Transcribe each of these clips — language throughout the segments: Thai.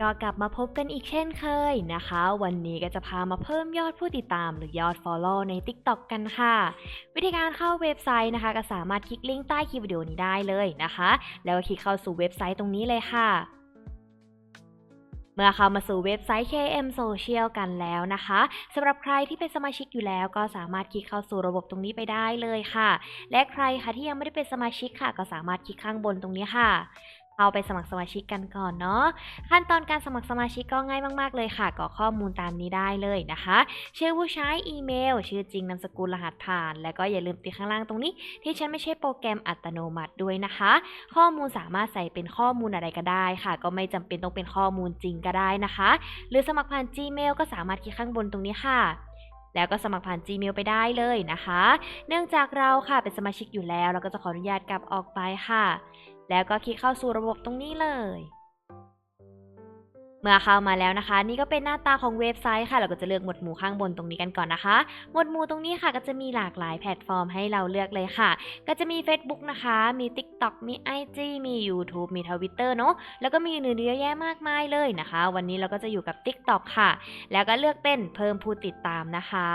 ก็กลับมาพบกันอีกเช่นเคยนะคะ วันนี้ก็จะพามาเพิ่มยอดผู้ติดตามหรือยอด Follow ใน TikTok กันค่ะ วิธีการเข้าเว็บไซต์นะคะ ก็สามารถคลิกลิงก์ใต้คลิปวิดีโอนี้ได้เลยนะคะ แล้วก็คลิกเข้าสู่เว็บไซต์ตรงนี้เลยค่ะเมื่อเข้ามาสู่เว็บไซต์ KM Social กันแล้วนะคะสำหรับใครที่เป็นสมาชิกอยู่แล้วก็สามารถคลิกเข้าสู่ระบบตรงนี้ไปได้เลยค่ะ และใครคะที่ยังไม่ได้เป็นสมาชิกค่ะ ก็สามารถคลิกข้างบนตรงนี้ค่ะ เอาไปสมัครสมาชิกกันก่อนเนาะขั้นตอนการสมัครสมาชิกก็ง่ายมาก ๆ เลยค่ะกรอกข้อมูลตามนี้ได้เลยนะคะ ชื่อผู้ใช้อีเมล ชื่อจริงนามสกุลรหัสผ่าน แล้วก็อย่าลืมติดข้างล่างตรงนี้ ที่ฉันไม่ใช่โปรแกรมอัตโนมัติด้วยนะคะ ข้อมูลสามารถใส่เป็นข้อมูลอะไรก็ได้ค่ะ ก็ไม่จำเป็นต้องเป็นข้อมูลจริงก็ได้นะคะ หรือสมัครผ่าน Gmail ก็สามารถคลิกข้างบนตรงนี้ค่ะแล้วก็สมัครผ่าน Gmail ไปได้เลยนะคะ เนื่องจากเราค่ะเป็นสมาชิกอยู่แล้ว เราก็จะขออนุญาตกลับออกไปค่ะ แล้วก็คลิกเข้าสู่ระบบตรงนี้เลย เมื่อเข้ามาแล้วนะคะ นี่ก็เป็นหน้าตาของเว็บไซต์ค่ะ เราก็จะเลือกหมวดหมู่ข้างบนตรงนี้กันก่อนนะคะ หมวดหมู่ตรงนี้ค่ะ ก็จะมีหลากหลายแพลตฟอร์มให้เราเลือกเลยค่ะ ก็จะมี Facebook นะคะ มี TikTok มี IG มี YouTube มี Twitter เนอะแล้วก็มีอื่นๆเยอะแยะมากมายเลยนะคะ วันนี้เราก็จะอยู่กับ TikTok ค่ะ แล้วก็เลือกเป็นเพิ่มผู้ติดตามนะคะ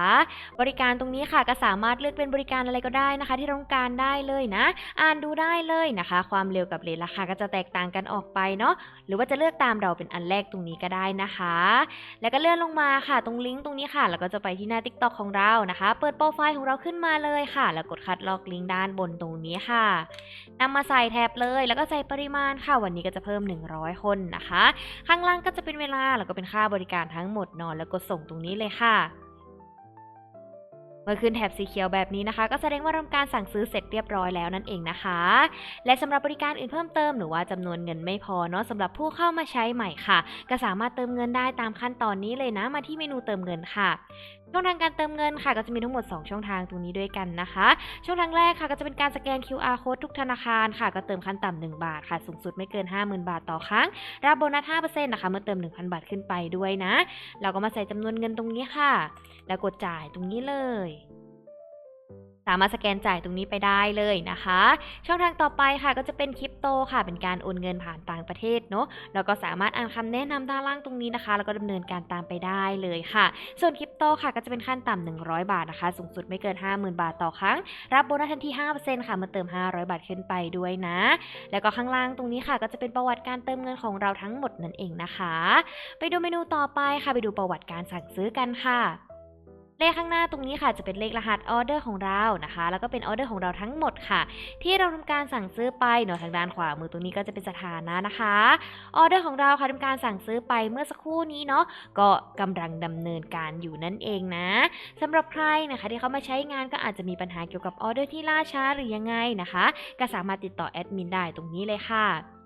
บริการตรงนี้ค่ะก็สามารถเลือกเป็นบริการอะไรก็ได้นะคะ ที่ต้องการได้เลยนะ อ่านดูได้เลยนะคะ ความเร็วกับเรทราคาก็จะแตกต่างกันออกไปเนาะหรือว่าจะเลือกตามเราเป็นอันแรกตรงนี้ก็ได้นะคะ แล้วก็เลื่อนลงมาค่ะ ตรงลิงก์ตรงนี้ค่ะ แล้วก็จะไปที่หน้า TikTok ของเรานะคะ เปิดโปรไฟล์ของเราขึ้นมาเลยค่ะ แล้วกดคัดลอกลิงก์ด้านบนตรงนี้ค่ะนำมาใส่แท็บเลย แล้วก็ใส่ปริมาณค่ะ วันนี้ก็จะเพิ่ม 100 คนนะคะ ข้างล่างก็จะเป็นเวลา แล้วก็เป็นค่าบริการทั้งหมดนอน แล้วกดส่งตรงนี้เลยค่ะ มื่อขึ้นแถบสีเขียวแบบนี้นะคะ ก็แสดงว่าทำการสั่งซื้อเสร็จเรียบร้อยแล้วนั่นเองนะคะ และสำหรับบริการอื่นเพิ่มเติมหรือว่าจำนวนเงินไม่พอเนาะสำหรับผู้เข้ามาใช้ใหม่ค่ะ ก็สามารถเติมเงินได้ตามขั้นตอนนี้เลยนะมาที่เมนูเติมเงินค่ะ ช่องทางการเติมเงินค่ะก็จะมีทั้งหมด 2 ช่องทางตรงนี้ด้วยกันนะคะ ช่องทางแรกค่ะก็จะเป็นการสแกน QR code ทุกธนาคารค่ะ ก็เติมขั้นต่ำ1บาทค่ะ สูงสุดไม่เกิน 50,000 บาทต่อครั้ง รับโบนัส5%นะคะเมื่อเติม 1,000 บาทขึ้นไปด้วยนะ เราก็มาใส่จำนวนเงินตรงนี้ค่ะ แล้วกดจ่ายตรงนี้เลย สามารถสแกนจ่ายตรงนี้ไปได้เลยนะคะ ช่องทางต่อไปค่ะก็จะเป็นคริปโตค่ะ เป็นการโอนเงินผ่านต่างประเทศเนาะแล้วก็สามารถอ่านคำแนะนำด้านล่างตรงนี้นะคะ แล้วก็ดำเนินการตามไปได้เลยค่ะ ส่วนคริปโตค่ะก็จะเป็นขั้นต่ำ100 บาทนะคะ สูงสุดไม่เกิน 50,000 บาทต่อครั้ง รับโบนัสทันที5%ค่ะเมื่อเติม 500 บาทขึ้นไปด้วยนะ แล้วก็ข้างล่างตรงนี้ค่ะ ก็จะเป็นประวัติการเติมเงินของเราทั้งหมดนั่นเองนะคะ ไปดูเมนูต่อไปค่ะไปดูประวัติการสั่งซื้อกันค่ะ เลขข้างหน้าตรงนี้ค่ะจะเป็นเลขรหัสออเดอร์ของเรานะคะ แล้วก็เป็นออเดอร์ของเราทั้งหมดค่ะ ที่เราทำการสั่งซื้อไปเนาะทางด้านขวามือตรงนี้ก็จะเป็นสถานะนะคะออเดอร์ของเราค่ะทำการสั่งซื้อไปเมื่อสักครู่นี้เนาะก็กำลังดำเนินการอยู่นั่นเองนะสำหรับใครนะคะที่เขามาใช้งานก็อาจจะมีปัญหาเกี่ยวกับออเดอร์ที่ล่าช้าหรือยังไงนะคะ ก็สามารถติดต่อแอดมินได้ตรงนี้เลยค่ะ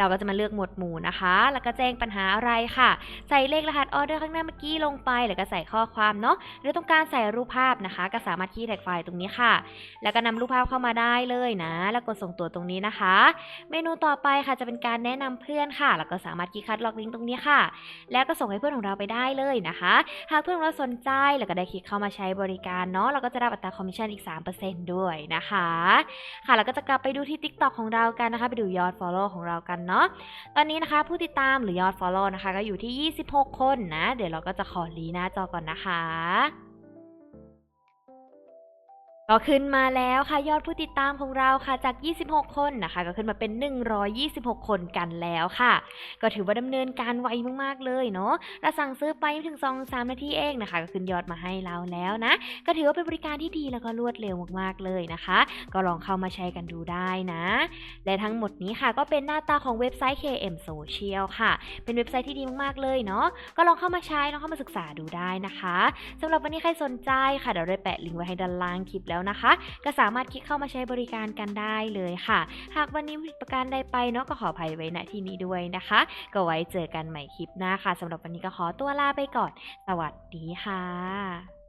เราก็จะมาเลือกหมวดหมู่นะคะ แล้วก็แจ้งปัญหาอะไรค่ะ ใส่เลขรหัสออเดอร์ข้างหน้าเมื่อกี้ลงไป แล้วก็ใส่ข้อความเนาะ หรือต้องการใส่รูปภาพนะคะ ก็สามารถคีย์แท็กไฟล์ตรงนี้ค่ะ แล้วก็นำรูปภาพเข้ามาได้เลยนะ แล้วกดส่งตัวตรงนี้นะคะ เมนูต่อไปค่ะจะเป็นการแนะนำเพื่อนค่ะ แล้วก็สามารถคีย์คัดล็อกลิงก์ตรงนี้ค่ะ แล้วก็ส่งให้เพื่อนของเราไปได้เลยนะคะ หากเพื่อนของเราสนใจ แล้วก็ได้คลิกเข้ามาใช้บริการเนาะ เราก็จะรับอัตราคอมมิชชั่นอีก 3%ด้วยนะคะ ค่ะ แล้วก็จะกลับไปดูที่ TikTok ของเรากันนะคะ ไปดูยอด Follow ของเรากันเนาะ ตอนนี้นะคะผู้ติดตามหรือยอด Follow นะคะ ก็อยู่ที่ 26 คนนะ เดี๋ยวเราก็จะขอลีหน้าจอก่อนนะคะ ก็ขึ้นมาแล้วค่ะยอดผู้ติดตามของเราค่ะจาก 26 คนนะคะ ก็ขึ้นมาเป็น 126 คนกันแล้วค่ะ ก็ถือว่าดำเนินการไวมากๆเลยเนาะเราสั่งซื้อไปถึง 2-3 นาทีเองนะคะ ก็ขึ้นยอดมาให้เราแล้วนะ ก็ถือว่าเป็นบริการที่ดีแล้วก็รวดเร็วมากๆเลยนะคะ ก็ลองเข้ามาใช้กันดูได้นะ และทั้งหมดนี้ค่ะก็เป็นหน้าตาของเว็บไซต์ KM Social ค่ะ เป็นเว็บไซต์ที่ดีมากๆเลยเนาะก็ลองเข้ามาใช้ลองเข้ามาศึกษาดูได้นะคะสำหรับวันนี้ใครสนใจค่ะเดี๋ยวได้แปะลิงก์ไว้ให้ด้านล่างคลิปแล้วนะคะ ก็สามารถคลิกเข้ามาใช้บริการกันได้เลยค่ะ หากวันนี้ผิดประการใดไปเนาะก็ขออภัยไว้ณที่นี้ด้วยนะคะ ก็ไว้เจอกันใหม่คลิปหน้าค่ะสำหรับวันนี้ก็ขอตัวลาไปก่อน สวัสดีค่ะ